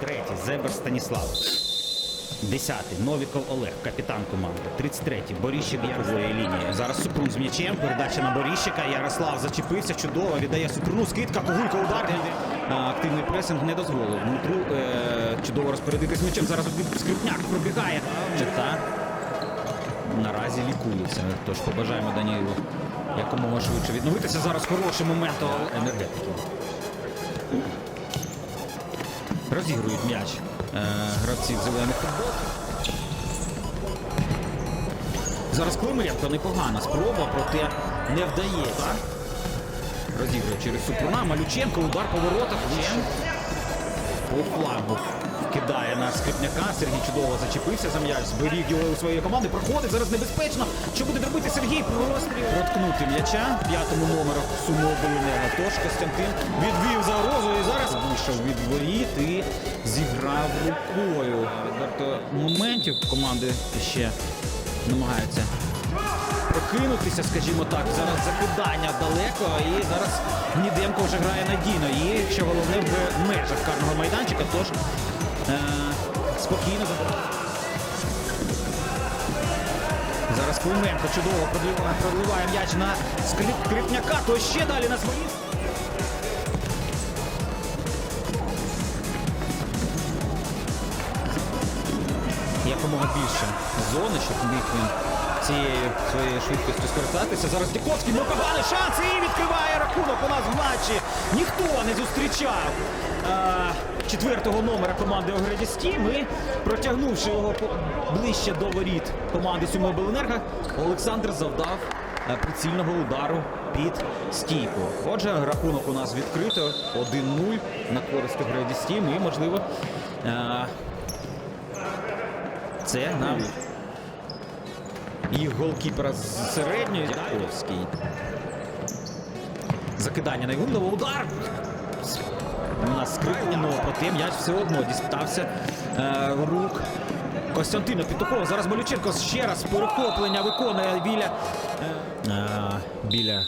Третій Зебер Станіслав. Десятий Новіков Олег, капітан команди. 33-й Боріщик бокової лінії. Зараз Супрун з м'ячем. Передача на Боріщика. Ярослав зачепився. Чудово. Віддає Супруну. Скидка. Когулька удар. Активний пресинг не дозволив. Дмитру е, чудово розпорядитись м'ячем. Зараз Скрипняк пробігає. Та наразі лікується. Тож побажаємо Даніїлу якомога швидше відновитися. Зараз хороший момент енергетики. Розігрують м'яч е, гравці в зелених футболках. Зараз Климиренко непогана спроба, проте не вдається. Розігрує через Супруна. Малюченко, удар по воротах. По флагу кидає на скрипняка. Сергій чудово зачепився за м'яч, зберіг його у своєї команди. Проходить зараз небезпечно. Що буде робити Сергій? Простріл. Проткнути м'яча п'ятому номеру суму Белинега. Тож Костянтин відвів загрозу і зараз вийшов від воріт і зіграв рукою. Відверто моментів команди ще намагаються прокинутися, скажімо так. Зараз закидання далеко, і зараз Гніденко вже грає надійно. І якщо головне в межах карного майданчика, тож спокійно. Зараз Клименко чудово продливає, продливає м'яч на Скрипняка, то ще далі на свої. якомога більше зони, щоб міг цією своєю швидкістю скористатися. Зараз Діковський непоганий шанс і відкриває рахунок у нас в матчі. Ніхто не зустрічав е, четвертого номера команди Огреді Стім. І протягнувши його ближче до воріт команди Сюмобленерго, Олександр завдав е, прицільного удару під стійку. Отже, рахунок у нас відкрито 1-0 на користь Огреді Стім. І, можливо, е, це нам їх голкіпера з середньої Яковський. Закидання на Ігумнова. Удар! На нас скрипнено, проте м'яч все одно дістався е, рук Костянтина Петухова. Зараз Малюченко ще раз перехоплення виконує біля, е, е, біля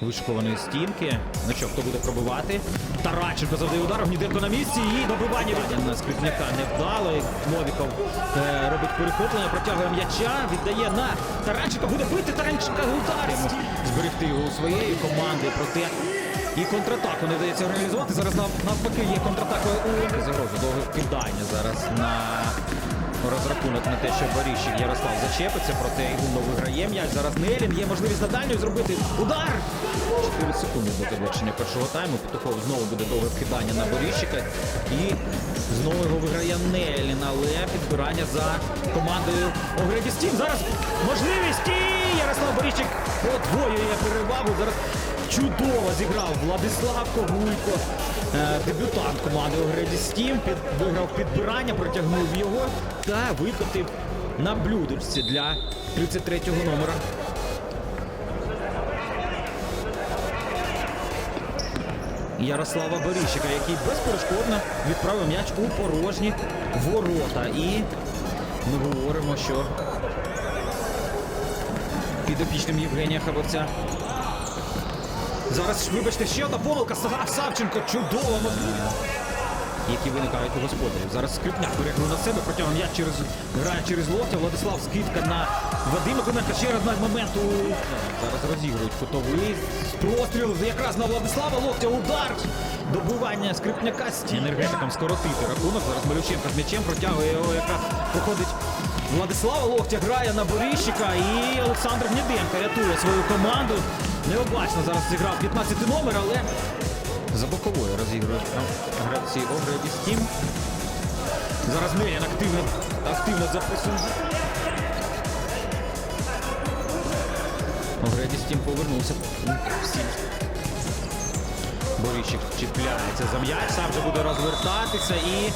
вишикованої стінки. Ну що, хто буде пробивати? Тараченко завдає удар, Гніденко на місці і добивання від Скрипняка невдало. І Новіков е, робить перехоплення, протягує м'яча, віддає на Таранченка, буде бити Таранченка удар. Зберегти його у своєї команди, проте і контратаку не вдається реалізувати. Зараз навпаки є контратака у загрозу довге кидання зараз на розрахунок на те, що Боріщик Ярослав зачепиться, проте Ігумно виграє м'яч. Зараз Нелін є можливість на дальню зробити удар. 4 секунди до завершення першого тайму. Петухов знову буде довге вкидання на Боріщика. І знову його виграє Нелін, але підбирання за командою Огреді Стім. Зараз можливість і Ярослав Боріщик подвоює перевагу. Зараз чудово зіграв Владислав Когулько. Е, Дебютант команди Огреді Стім під, виграв підбирання, протягнув його та викотив на блюдечці для 33-го номера. Ярослава Боріщика, який безперешкодно відправив м'яч у порожні ворота. І ми говоримо, що підопічним Євгенія Хабовця. Зараз, вибачте, ще одна помилка. Са- Савченко чудова можливість. Які виникають у господарів. Зараз скрипняк перегнув на себе, протягом м'яч через грає через локтя. Владислав скидка на Вадима Клименка. Ще раз на момент у зараз розігрують кутовий простріл якраз на Владислава Локтя. Удар добивання скрипняка з енергетиком скоротити рахунок. Зараз Малюченко з м'ячем протягує його, якраз проходить Владислава Локтя грає на Боріщика і Олександр Гніденко рятує свою команду. Необачно зараз зіграв 15 номер, але за боковою розігрують гравці Огреді Стім. Зараз Мелін активно, активно записує. Огреді Стім повернувся. Всі. Боріщик чіпляється за м'яч, сам вже буде розвертатися і.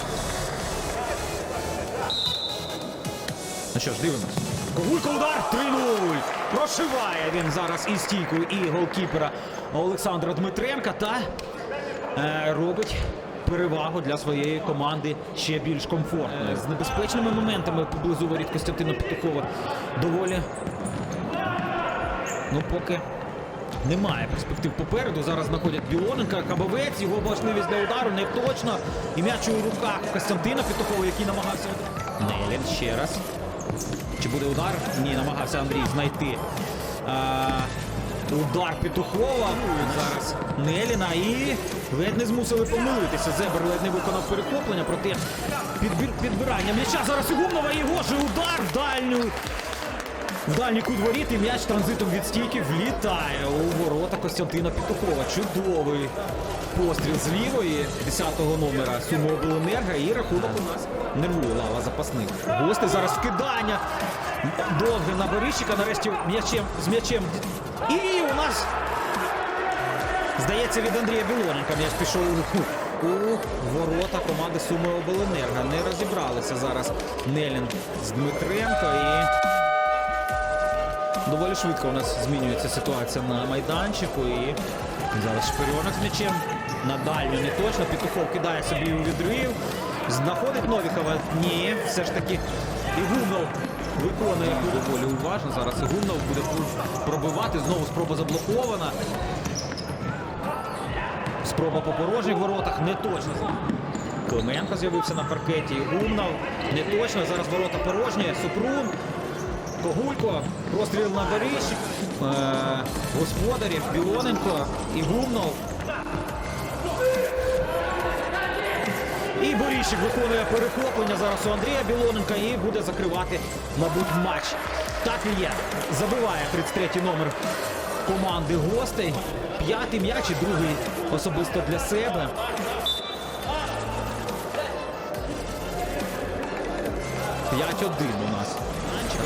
Ну що ж, дивимось. Когулько удар 3-0. Прошиває він зараз і стійку, і голкіпера Олександра Дмитренка та е, робить перевагу для своєї команди ще більш комфортною. З небезпечними моментами поблизу воріт Костянтина Петухова доволі. Ну, поки Немає перспектив попереду. Зараз знаходять Білоненка, Кабовець, його можливість для удару не точно. І м'яч у руках Костянтина Петухова, який намагався. Нелін ще раз. Чи буде удар? Ні, намагався Андрій знайти. А, удар Петухова. Зараз Неліна і ледь не змусили помилитися. Зебер ледь не виконав перехоплення, проте підбір, підбирання м'яча. Зараз і Гумнова і Гожи удар в дальню. В дальній кут воріт м'яч транзитом від стійки влітає у ворота Костянтина Петухова. Чудовий постріл з лівої 10-го номера Сумобленерго і рахунок у нас нервує лава запасних. Гости зараз вкидання. Довге на Борищика, нарешті м'ячем з м'ячем. І у нас Здається, від Андрія Білоненка м'яч пішов у, у ворота команди Суми Обленерго. Не розібралися зараз Нелін з Дмитренко і доволі швидко у нас змінюється ситуація на майданчику. І зараз шпирьонок з м'ячем. На дальню не точно. Петухов кидає собі у відрив. Знаходить Новікова. Ні, все ж таки. І Гумнов виконує доволі уважно. Зараз і Гумнов буде пробивати. Знову спроба заблокована. Спроба по порожніх воротах не точно. Клименко з'явився на паркеті. Гумнов не точно. Зараз ворота порожні. Супрун. Когулько. Простріл на Боріщ. Е, господарів. Білоненко і Гумнов. І Боріщик виконує перехоплення зараз у Андрія Білоненка і буде закривати, мабуть, матч. Так і є. Забиває 33-й номер команди гостей. П'ятий м'яч і другий особисто для себе. П'ять один у нас.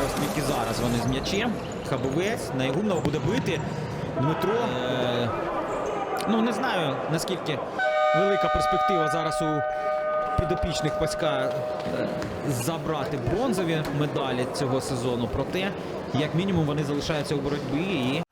Ось тільки зараз вони з м'ячем. Хабовець, на Ягумного буде бити. Дмитро. Е, ну не знаю наскільки велика перспектива зараз у підопічних Паська е, забрати бронзові медалі цього сезону. Проте, як мінімум, вони залишаються у боротьбі і